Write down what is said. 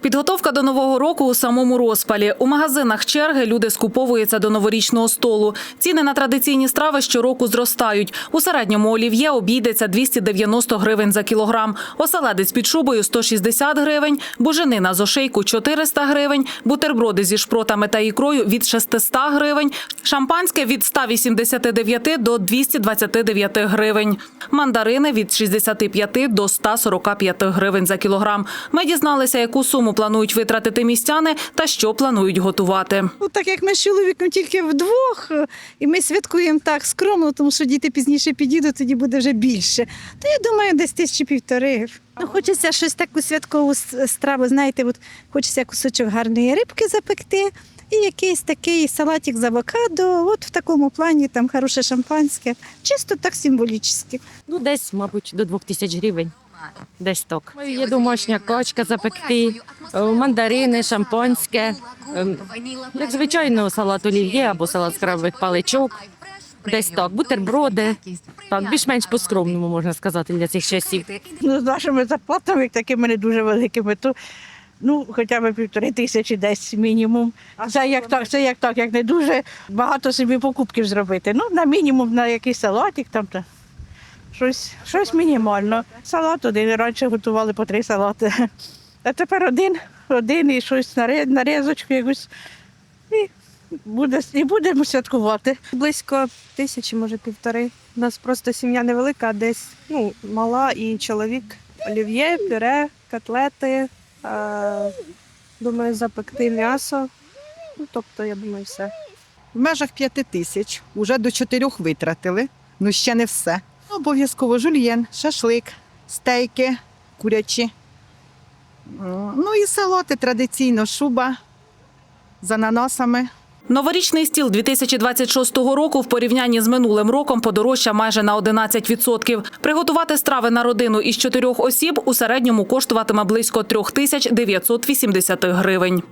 Підготовка до нового року у самому розпалі. У магазинах черги люди скуповуються до новорічного столу. Ціни на традиційні страви щороку зростають. У середньому олів'є обійдеться 290 гривень за кілограм. Оселедець під шубою 160 гривень, буженина з ошейку 400 гривень, бутерброди зі шпротами та ікрою від 600 гривень, шампанське від 189 до 229 гривень, мандарини від 65 до 145 гривень за кілограм. Ми дізналися, яку суму планують витратити містяни та що планують готувати. Ну, так як ми з чоловіком тільки вдвох, і ми святкуємо так скромно, тому що діти пізніше підійдуть, тоді буде вже більше. То я думаю, десь тисячі півтори. Ну, хочеться щось таку святкову страву, знаєте, от хочеться кусочок гарної рибки запекти. І якийсь такий салатик з авокадо, от в такому плані, там хороше шампанське, чисто так символічно. Ну, десь, мабуть, до двох тисяч гривень. Десь так. Є домашня качка запекти, е, мандарини, шампанське, ем, як звичайно, салат олів'є або салат з крабових паличок. Десь так, бутерброди. Так, більш-менш по-скромному можна сказати для цих часів. Ну, з нашими зарплатами, такими не дуже великими, то ну, хоча б півтори тисячі десь мінімум. Це як так, це як так, як не дуже багато собі покупків зробити. Ну, на мінімум на якийсь салатик там. Та. Щось, щось мінімально. Салат один. Раніше готували по три салати. А тепер один, один і щось нарізочку якусь. І, буде, і будемо святкувати. Близько тисячі, може півтори. У нас просто сім'я невелика, а десь ну, мала і чоловік. Олів'є, пюре, котлети. Е, думаю, запекти м'ясо. Ну, тобто, я думаю, все. В межах п'яти тисяч. Уже до чотирьох витратили. Ну ще не все. Обов'язково жульєн, шашлик, стейки курячі. Ну і салати традиційно шуба з ананасами. Новорічний стіл 2026 року в порівнянні з минулим роком подорожчав майже на 11%. Приготувати страви на родину із чотирьох осіб у середньому коштуватиме близько 3980 гривень.